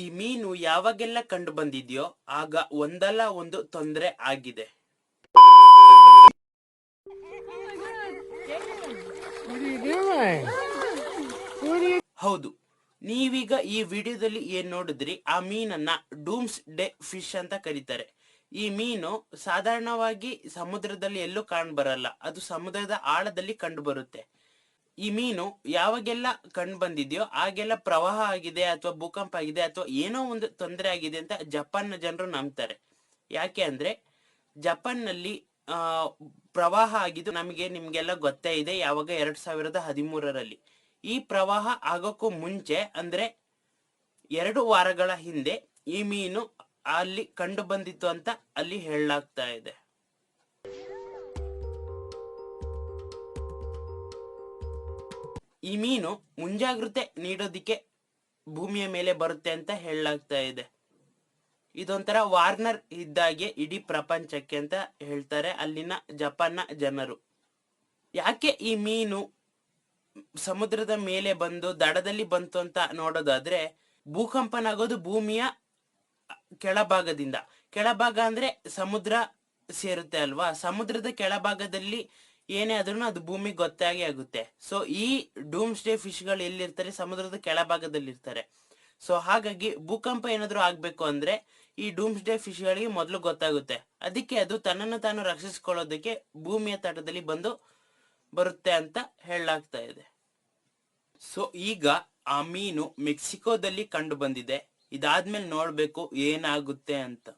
ಈ ಮೀನು ಯಾವಾಗೆಲ್ಲ ಕಂಡು ಬಂದಿದ್ಯೋ ಆಗ ಒಂದಲ್ಲ ಒಂದು ತೊಂದರೆ ಆಗಿದೆ. ಹೌದು, ನೀವೀಗ ಈ ವಿಡಿಯೋದಲ್ಲಿ ಏನ್ ನೋಡಿದ್ರಿ? ಆ ಮೀನನ್ನ ಡೂಮ್ಸ್ ಡೇ ಫಿಶ್ ಅಂತ ಕರೀತಾರೆ. ಈ ಮೀನು ಸಾಧಾರಣವಾಗಿ ಸಮುದ್ರದಲ್ಲಿ ಎಲ್ಲೂ ಕಾಣ್ ಬರಲ್ಲ. ಅದು ಸಮುದ್ರದ ಆಳದಲ್ಲಿ ಕಂಡು ಬರುತ್ತೆ. ಈ ಮೀನು ಯಾವಾಗೆಲ್ಲ ಕಂಡು ಬಂದಿದೆಯೋ, ಆಗೆಲ್ಲ ಪ್ರವಾಹ ಆಗಿದೆ ಅಥವಾ ಭೂಕಂಪ ಆಗಿದೆ ಅಥವಾ ಏನೋ ಒಂದು ತೊಂದರೆ ಆಗಿದೆ ಅಂತ ಜಪಾನ್ನ ಜನರು ನಂಬ್ತಾರೆ. ಯಾಕೆ ಅಂದ್ರೆ, ಜಪಾನ್ನಲ್ಲಿ, ಆ, ಪ್ರವಾಹ ಆಗಿದ್ದು ನಮಗೆ ನಿಮ್ಗೆಲ್ಲ ಗೊತ್ತೇ ಇದೆ ಯಾವಾಗ ಎರಡ್ ಸಾವಿರದ ಹದಿಮೂರರಲ್ಲಿ. ಈ ಪ್ರವಾಹ ಆಗೋಕ್ಕೂ ಮುಂಚೆ ಅಂದ್ರೆ ಎರಡು ವಾರಗಳ ಹಿಂದೆ ಈ ಮೀನು ಅಲ್ಲಿ ಕಂಡು ಬಂದಿತ್ತು ಅಂತ ಅಲ್ಲಿ ಹೇಳಲಾಗ್ತಾ ಇದೆ. ಈ ಮೀನು ಮುಂಜಾಗ್ರತೆ ನೀಡೋದಿಕ್ಕೆ ಭೂಮಿಯ ಮೇಲೆ ಬರುತ್ತೆ ಅಂತ ಹೇಳಲಾಗ್ತಾ ಇದೆ. ಇದೊಂಥರ ವಾರ್ನರ್ ಇದ್ದಾಗೆ ಇಡೀ ಪ್ರಪಂಚಕ್ಕೆ ಅಂತ ಹೇಳ್ತಾರೆ ಅಲ್ಲಿನ ಜಪಾನ್ನ ಜನರು. ಯಾಕೆ ಈ ಮೀನು ಸಮುದ್ರದ ಮೇಲೆ ಬಂದು ದಡದಲ್ಲಿ ಬಂತು ಅಂತ ನೋಡೋದಾದ್ರೆ ಭೂಕಂಪನ ಆಗೋದು ಭೂಮಿಯ ಕೆಳಭಾಗದಿಂದ. ಕೆಳಭಾಗ ಅಂದ್ರೆ ಸಮುದ್ರ ಸೇರುತ್ತೆ ಅಲ್ವಾ? ಸಮುದ್ರದ ಕೆಳಭಾಗದಲ್ಲಿ ಏನೇ ಆದ್ರೂ ಅದು ಭೂಮಿಗೆ ಗೊತ್ತಾಗಿ ಆಗುತ್ತೆ. ಸೊ ಈ ಡೂಮ್ ಸ್ಟೇ ಫಿಶ್ಗಳು ಎಲ್ಲಿರ್ತಾರೆ? ಸಮುದ್ರದ ಕೆಳಭಾಗದಲ್ಲಿ ಇರ್ತಾರೆ ಸೊ ಹಾಗಾಗಿ ಭೂಕಂಪ ಏನಾದ್ರೂ ಆಗ್ಬೇಕು ಅಂದ್ರೆ ಈ ಡೂಮ್ಸ್ ಡೇ ಫಿಶ್ಗಳಿಗೆ ಮೊದಲು ಗೊತ್ತಾಗುತ್ತೆ. ಅದಕ್ಕೆ ಅದು ತನ್ನನ್ನು ತಾನು ರಕ್ಷಿಸಿಕೊಳ್ಳೋದಕ್ಕೆ ಭೂಮಿಯ ತಟದಲ್ಲಿ ಬಂದು ಬರುತ್ತೆ ಅಂತ ಹೇಳಲಾಗ್ತಾ ಇದೆ. ಸೊ ಈಗ ಆ ಮೀನು ಮೆಕ್ಸಿಕೋದಲ್ಲಿ ಕಂಡು ಬಂದಿದೆ. ಇದಾದ್ಮೇಲೆ ನೋಡ್ಬೇಕು ಏನಾಗುತ್ತೆ ಅಂತ.